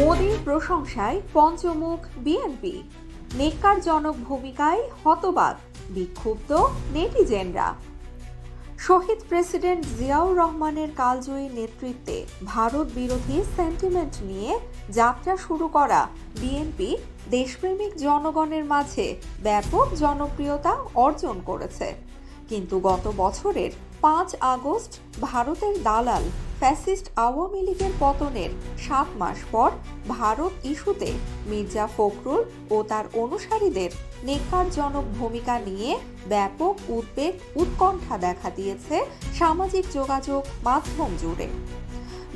মোদীর প্রশংসায় পঞ্চমুখ বিএনপি। নেককারজনক ভূমিকায় হতবাক, বিক্ষুব্ধ নেটিজেনরা। শহীদ প্রেসিডেন্ট জিয়াউর রহমানের কালজয়ী নেতৃত্বে ভারত বিরোধী সেন্টিমেন্ট নিয়ে যাত্রা শুরু করা বিএনপি দেশপ্রেমিক জনগণের মাঝে ব্যাপক জনপ্রিয়তা অর্জন করেছে। কিন্তু গত বছরের পাঁচ আগস্ট ভারতের দালাল ফ্যাসিস্ট আওয়ামী লীগের পতনের সাত মাস পর ভারত ইস্যুতে মির্জা ফখরুল ও তার অনুসারীদের নেকারজনক ভূমিকা নিয়ে ব্যাপক উদ্বেগ, উৎকণ্ঠা দেখা দিয়েছে সামাজিক যোগাযোগ মাধ্যম জুড়ে।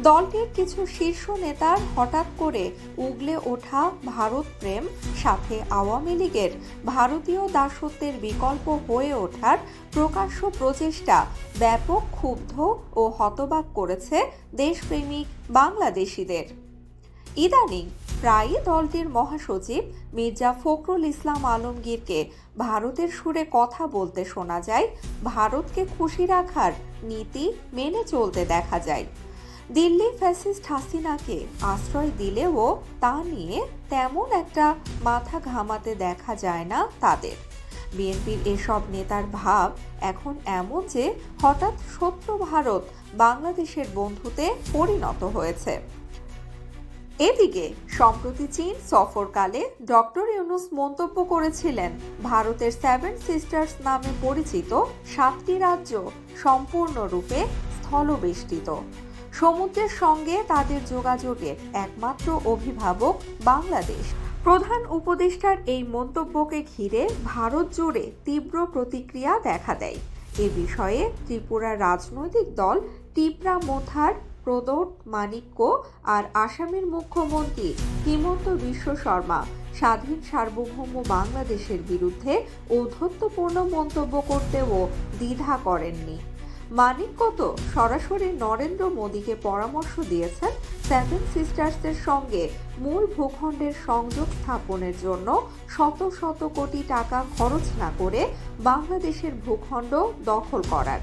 দলটির কিছু শীর্ষ নেতার হঠাৎ করে উগলে ওঠা ভারত প্রেম সাথে আওয়ামী লীগের ভারতীয় দাসত্বের বিকল্প হয়ে ওঠার প্রকাশ্য প্রচেষ্টা ব্যাপক ক্ষুব্ধ ও হতবাক করেছে দেশপ্রেমিক বাংলাদেশিদের। ইদানিং প্রায়ই দলটির মহাসচিব মির্জা ফখরুল ইসলাম আলমগীরকে ভারতের সুরে কথা বলতে শোনা যায়, ভারতকে খুশি রাখার নীতি মেনে চলতে দেখা যায়। দিল্লি ফ্যাসিস্ট হাসিনাকে আশ্রয় দিলেও তা নিয়ে তেমন একটা মাথা ঘামাতে দেখা যায় না তাদের। বিএনপির এসব নেতার ভাব এখন এমন যে হঠাৎ শত্রু ভারত বাংলাদেশের বন্ধুতে পরিণত হয়েছে। এদিকে, সম্প্রতি চীন সফরকালে ডক্টর ইউনুস মন্তব্য করেছিলেন, ভারতের সেভেন সিস্টার্স নামে পরিচিত সাতটি রাজ্য সম্পূর্ণরূপে স্থলবেষ্টিত। সমুদ্রের সঙ্গে তাদের যোগাযোগের একমাত্র অভিভাবক বাংলাদেশ। প্রধান উপদেষ্টার এই মন্তব্যকে ঘিরে ভারত জুড়ে তীব্র প্রতিক্রিয়া দেখা দেয়। এ বিষয়ে ত্রিপুরার রাজনৈতিক দল টিপরা মোথার প্রদোত মানিক্য আর আসামের মুখ্যমন্ত্রী হিমন্ত বিশ্ব শর্মা স্বাধীন সার্বভৌম বাংলাদেশের বিরুদ্ধে ঔদ্ধত্যপূর্ণ মন্তব্য করতেও দ্বিধা করেননি। মানিক্য কত? সরাসরি নরেন্দ্র মোদীকে পরামর্শ দিয়েছেন সেভেন সিস্টার্সের সঙ্গে মূল ভূখণ্ডের সংযোগ স্থাপনের জন্য শত শত কোটি টাকা খরচ না করে বাংলাদেশের ভূখণ্ড দখল করার।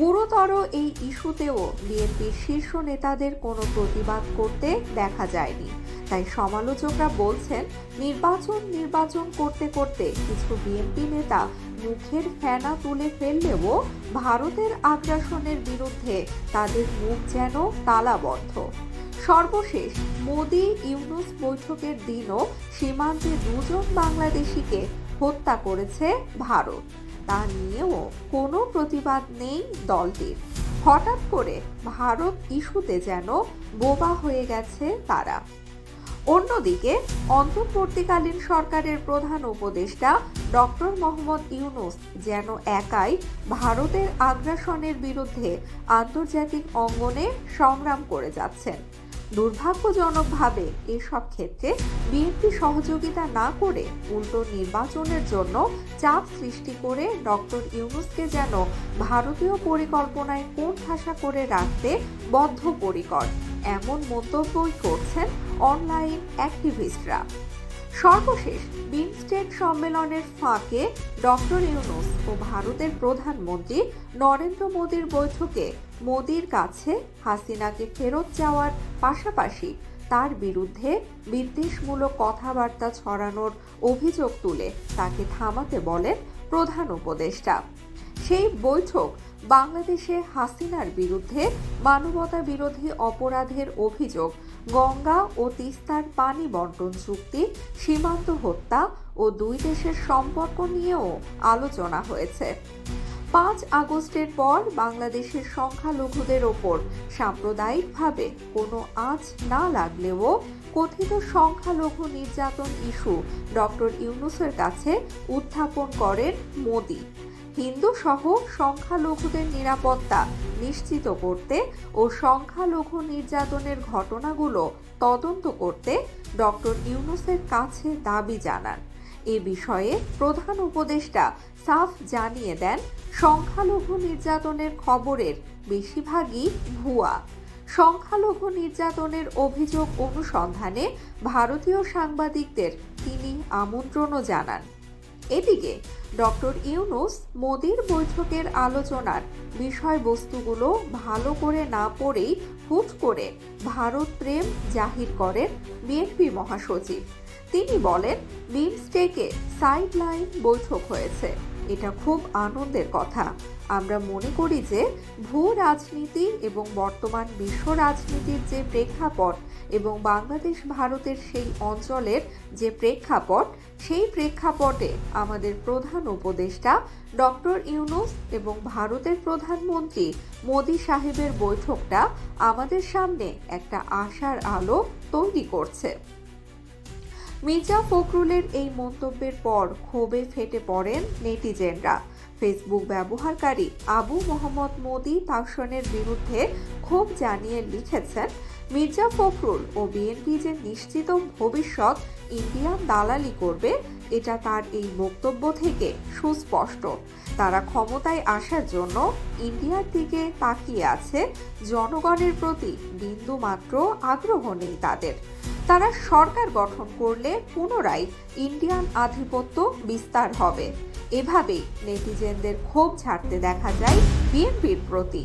গুরুতর এই ইস্যুতেও বিএনপির শীর্ষ নেতাদের কোনো প্রতিবাদ করতে দেখা যায়নি। তাই সমালোচকরা বলছেন, নির্বাচন নির্বাচন করতে করতে কিছু বিএনপি নেতা মুখের ফেনা তুলে ফেললেও ভারতের আগ্রাসনের বিরুদ্ধে তাদের মুখ যেন তালাবদ্ধ। সর্বশেষ, মোদি ইউনুস বৈঠকের দিনও সীমান্তে দুজন বাংলাদেশিকে হত্যা করেছে ভারত। তা নিয়েও কোনো প্রতিবাদ নেই দলটির। হঠাৎ করে ভারত ইস্যুতে যেন বোবা হয়ে গেছে তারা। অন্যদিকে, অন্তর্বর্তীকালীন সরকারের প্রধান উপদেষ্টা ডক্টর মোহাম্মদ ইউনুস যেন একাই ভারতের আগ্রাসনের বিরুদ্ধে আন্তর্জাতিক অঙ্গনে সংগ্রাম করে যাচ্ছেন। দুর্ভাগ্যজনকভাবে এসব ক্ষেত্রে বিএনপি সহযোগিতা না করে উল্টো নির্বাচনের জন্য চাপ সৃষ্টি করে ডক্টর ইউনুসকে যেন ভারতীয় পরিকল্পনায় কোন ঠাসা করে রাখতে বদ্ধপরিকর। এমন মন্তব্যই করছেন অনলাইন অ্যাক্টিভিস্টরা। সর্বশেষ বিমস্টেক সম্মেলনের ফাঁকে ডক্টর ইউনুস ও ভারতের প্রধানমন্ত্রী নরেন্দ্র মোদীর বৈঠকে মোদীর কাছে হাসিনাকে ফেরত যাওয়ার পাশাপাশি তার বিরুদ্ধে বিদ্বেষমূলক কথাবার্তা ছড়ানোর অভিযোগ তুলে তাকে থামাতে বলেন প্রধান উপদেষ্টা। সেই বৈঠক বাংলাদেশে হাসিনার বিরুদ্ধে মানবতা বিরোধী অপরাধের অভিযোগ গঙ্গা ও তিস্তার পানি বন্টন চুক্তি, সীমান্ত হত্যা ও দুই দেশের সম্পর্ক নিয়েও আলোচনা হয়েছে। পাঁচ আগস্টের পর বাংলাদেশের সংখ্যালঘুদের ওপর সাম্প্রদায়িকভাবে কোনো আঁচ না লাগলেও কথিত সংখ্যালঘু নির্যাতন ইস্যু ডক্টর ইউনুসের কাছে উত্থাপন করেন মোদি। হিন্দু সহ সংখ্যালঘুদের নিরাপত্তা নিশ্চিত করতে ও সংখ্যালঘু নির্যাতনের ঘটনাগুলো তদন্ত করতে ডক্টর ইউনুসের কাছে দাবি জানান। এ বিষয়ে প্রধান উপদেষ্টা সাফ জানিয়ে দেন, সংখ্যালঘু নির্যাতনের খবরের বেশিরভাগই ভুয়া। সংখ্যালঘু নির্যাতনের অভিযোগ অনুসন্ধানে ভারতীয় সাংবাদিকদের তিনি আমন্ত্রণও জানান। এদিকে, ডক্টর ইউনুস মোদির বৈঠকের আলোচনার বিষয়বস্তুগুলো ভালো করে না পড়েই হুট করে ভারত প্রেম জাহির করেন বিএনপি মহাসচিব। তিনি বলেন, বিমস্টেকে সাইডলাইন বৈঠক হয়েছে। এটা খুব আনন্দের কথা। আমরা মনে করি যে ভূ রাজনীতি এবং বর্তমান বিশ্ব রাজনীতির যে প্রেক্ষাপট এবং বাংলাদেশ ভারতের সেই অঞ্চলের যে প্রেক্ষাপট, সেই প্রেক্ষাপটে আমাদের প্রধান উপদেষ্টা ডক্টর ইউনুস এবং ভারতের প্রধানমন্ত্রী মোদি সাহেবের বৈঠকটা আমাদের সামনে একটা আশার আলো তৈরি করছে। মির্জা ফখরুলের এই মন্তব্যের পর ক্ষোভে ফেটে পড়েন নেটিজেনরা। ফেসবুক ব্যবহারকারী আবু মোহাম্মদ মোদি তাসনের বিরুদ্ধে ক্ষোভ জানিয়ে লিখেছেন, মির্জা ফখরুল ও বিএনপি যে নিশ্চিত ভবিষ্যৎ ইন্ডিয়ান দালালি করবে, এটা তার এই বক্তব্য থেকে সুস্পষ্ট। তারা ক্ষমতায় আসার জন্য ইন্ডিয়ার দিকে তাকিয়ে আছে, জনগণের প্রতি বিন্দুমাত্র আগ্রহ নেই তাদের। তারা সরকার গঠন করলে পুনরায় ইন্ডিয়ান আধিপত্য বিস্তার হবে। এভাবেই নেটিজেনদের ক্ষোভ ছাড়তে দেখা যায় বিএনপির প্রতি।